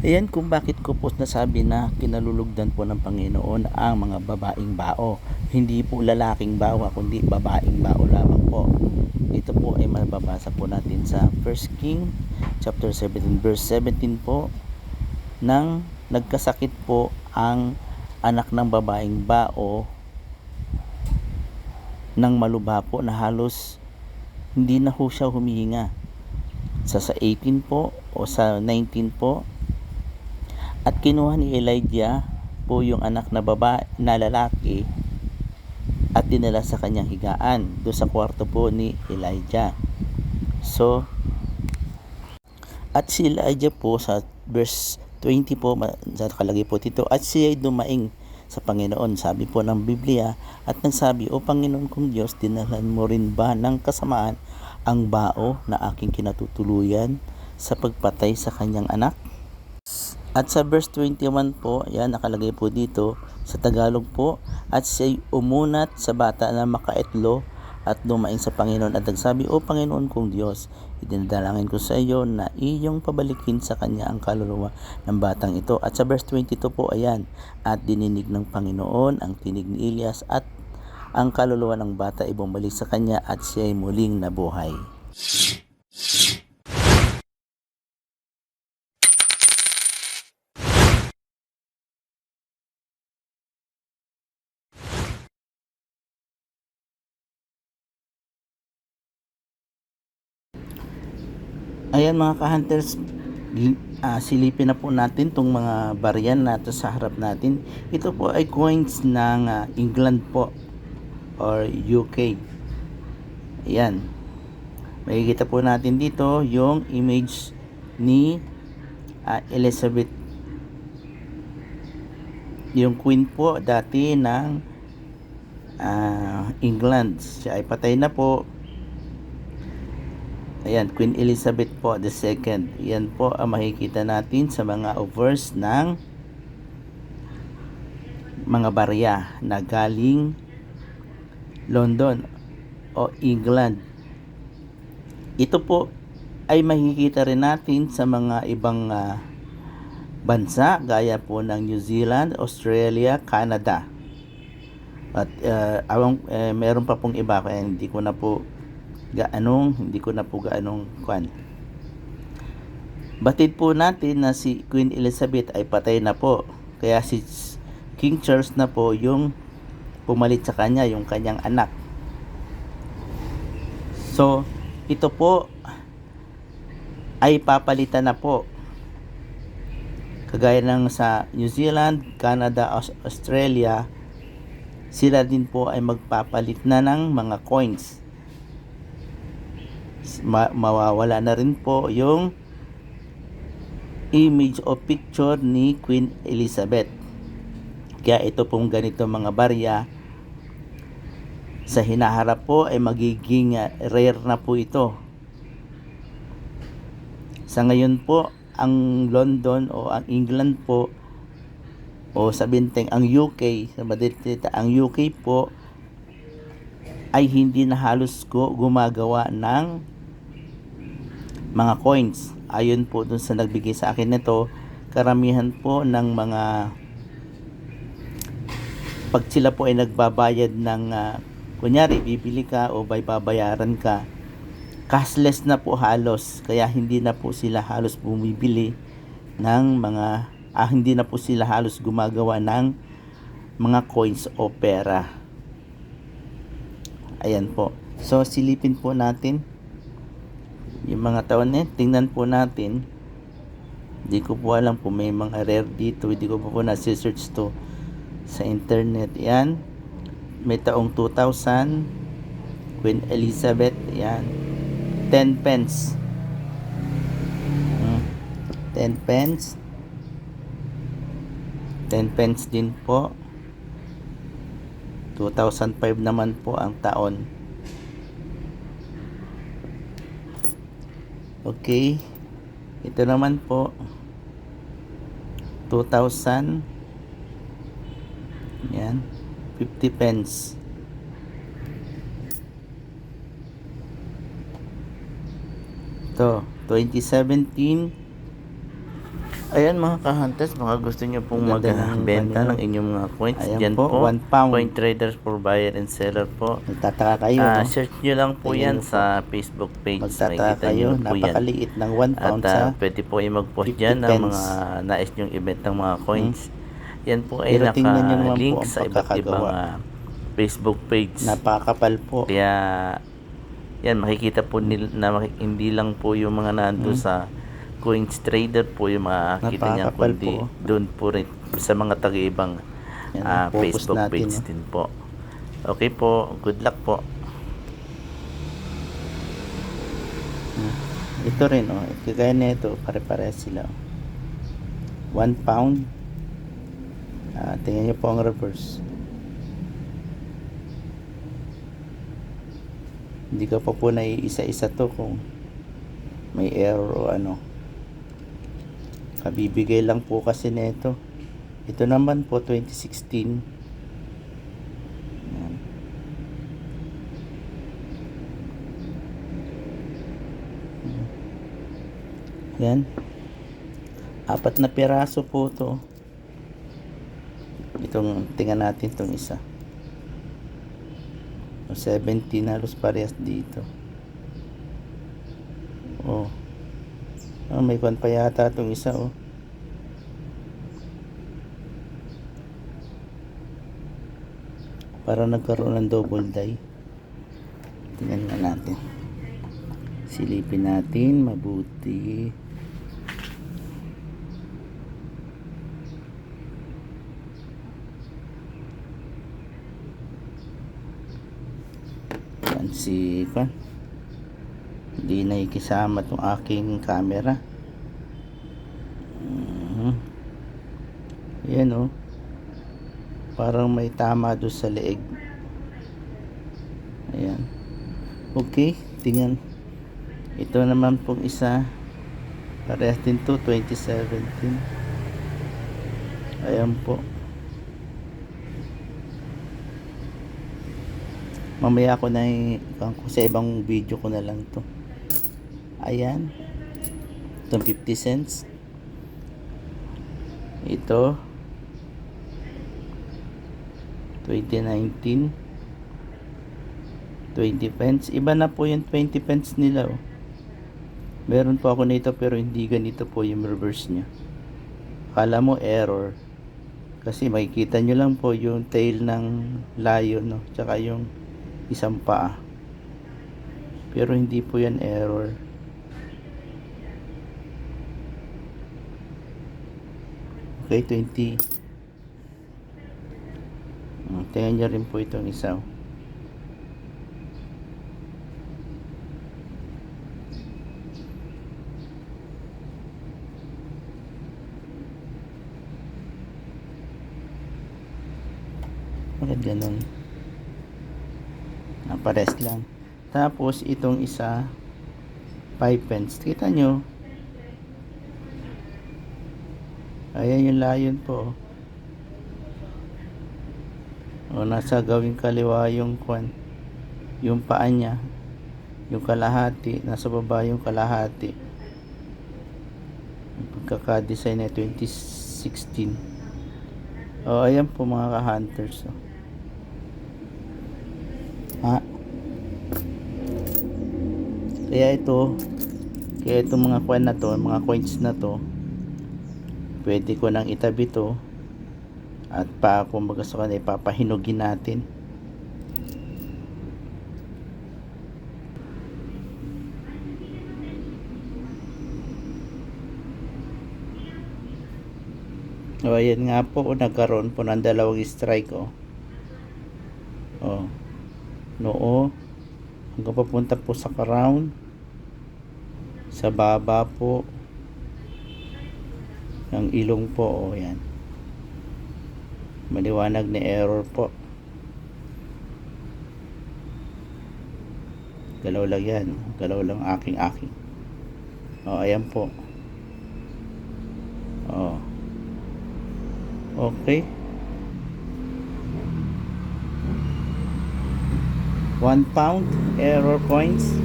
Ayan kung bakit ko po nasabi na kinalulugdan po ng Panginoon ang mga babaeng bao. Hindi po lalaking bawa, kundi babaeng bao lamang po. Ito po ay mababasa po natin sa 1 King chapter 17 verse 17 po nang nagkasakit po ang anak ng babaeng bao nang malubha po na halos hindi na ho siya humihinga. Sa sa 18 po o sa 19 po at kinuha ni Elijah po yung anak na babae na lalaki at dinala sa kanyang higaan do sa kwarto po ni Elijah. So, at si Elijah po sa verse 20 po, nakalagay po dito, at siya ay dumaing sa Panginoon. Sabi po ng Biblia, at nagsabi, O Panginoon kong Diyos, dinalan mo rin ba ng kasamaan ang bao na aking kinatutuluyan sa pagpatay sa kanyang anak? At sa verse 21 po, yan nakalagay po dito sa Tagalog po, at siya'y umunat sa bata na makaetlo at dumaing sa Panginoon at nagsabi, O Panginoon kong Diyos, idinadalangin ko sa iyo na iyong pabalikin sa kanya ang kaluluwa ng batang ito. At sa verse 22 po, ayan, at dininig ng Panginoon ang tinig ni Elias at ang kaluluwa ng bata ay bumalik sa kanya at siya'y muling nabuhay. Ayan mga ka-hunters, ah, silipin na po natin itong mga baryan nato sa harap natin. Ito po ay coins ng ah, England po or UK. Ayan. Makikita po natin dito yung image ni ah, Elizabeth. Yung queen po dati ng ah, England. Siya ay patay na po. Ayan, Queen Elizabeth po the second. Yan po ang makikita natin sa mga overs ng mga barya na galing London o England. Ito po ay makikita rin natin sa mga ibang ah, bansa gaya po ng New Zealand, Australia, Canada. At uh, awang, eh, meron pa pong iba kaya hindi ko na po gaanong hindi ko na po gaanong kwan. Batid po natin na si Queen Elizabeth ay patay na po. Kaya si King Charles na po yung pumalit sa kanya, yung kanyang anak. So, ito po ay papalitan na po. Kagaya ng sa New Zealand, Canada, Aus- Australia, sila din po ay magpapalit na ng mga coins ma- mawawala na rin po yung image o picture ni Queen Elizabeth. Kaya ito pong ganito mga barya sa hinaharap po ay magiging uh, rare na po ito. Sa ngayon po, ang London o ang England po o sa binteng ang UK, sa Madrid ang UK po ay hindi na halos ko gumagawa ng mga coins. Ayon po dun sa nagbigay sa akin nito, karamihan po ng mga pag sila po ay nagbabayad ng uh, kunyari bibili ka o may babayaran ka cashless na po halos. Kaya hindi na po sila halos bumibili ng mga ah, hindi na po sila halos gumagawa ng mga coins o pera. Ayan po. So silipin po natin yung mga taon eh, tingnan po natin. Hindi ko po alam kung may mga rare dito. Hindi ko po po nasi-search to sa internet. Yan. May taong 2000. Queen Elizabeth. Yan. 10 pence. Hmm. 10 pence. 10 pence din po. 2005 naman po ang taon. Okay. Ito naman po 2,000 Yan. 50 pence. Ito, 2017 Ayan mga ka-hunters, baka gusto nyo pong magbenta ng inyong mga coins. Ayan Diyan po, po, one pound. Coin traders for buyer and seller po. Nagtataka kayo, Ah, no? search nyo lang po Tingnan yan po. sa Facebook page. Magtataka kayo, nyo po yan. napakaliit ng 1 At pound ah, sa... pwede po yung mag-post 50 dyan ng mga nais nyong event ng mga coins. Yan po ay naka-link sa iba't ibang ah, Facebook page. Napakapal po. Kaya yan makikita po nil, na hindi lang po yung mga nando Hmm. sa coins trader po yung makakita niya kundi po. doon po rin sa mga taga-ibang Yan ah, Facebook natin, page no? din po. Okay po, good luck po. Ito rin, oh. Kagaya na ito, pare-parehas sila. 1 pound. Ah, tingnan nyo po ang reverse. Hindi ko pa po naiisa-isa to kung may error o ano. Kabibigay lang po kasi nito. Ito naman po 2016. Yan. Yan. Apat na piraso po to. Itong tingnan natin itong isa. O 17 halos parehas dito. Oh. Ah, may kwan pa yata itong isa oh. Para nagkaroon ng double die. Tingnan nga natin. Silipin natin mabuti. Yan si Kwan. Hindi nakikisama tong aking camera. Yan oh. Parang may tama doon sa leeg. Ayan. Okay, tingnan. Ito naman pong isa. Parehas din to, 2017. Ayan po. Mamaya ko na kung sa ibang video ko na lang to. Ayan. Itong 50 cents. Ito. 2019. 20 pence. Iba na po yung 20 pence nila. Oh. Meron po ako nito pero hindi ganito po yung reverse niya. Kala mo error. Kasi makikita nyo lang po yung tail ng lion, no? Tsaka yung isang paa. Pero hindi po yan error. Okay, 20. Hmm, Tingnan nyo rin po itong isa. oh. Bakit ganun? Ah, pares lang. Tapos, itong isa, 5 pence. Kita nyo? Ayan yung layon po. O, nasa gawing kaliwa yung kwan. Yung paa niya. Yung kalahati. Nasa baba yung kalahati. Pagkaka-design na 2016. O, ayan po mga ka-hunters. oh. Ha? Kaya ito, kaya itong mga coin na to, mga coins na to, pwede ko nang itabi to at pa kumbaga sa kanila ipapahinugin natin. O, ayan nga po, nagkaroon po ng dalawang strike, oh. Oh. Noo. Hanggang papunta po sa crown. Sa baba po. Ng ilong po, oh, yan. Maliwanag na error po. Galaw lang yan. Galaw lang aking-aking. Oh, ayan po. Oh. Okay. One pound error coins.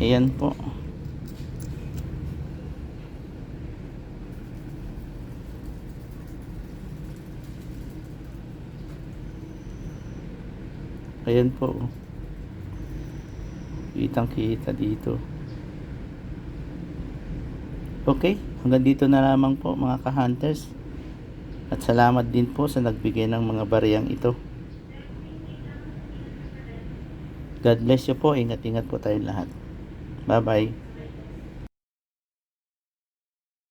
Ayan po. Ayan po. Kitang kita dito. Okay, hanggang dito na lamang po mga ka-hunters. At salamat din po sa nagbigay ng mga bariyang ito. God bless you po. Ingat-ingat po tayong lahat. Bye-bye.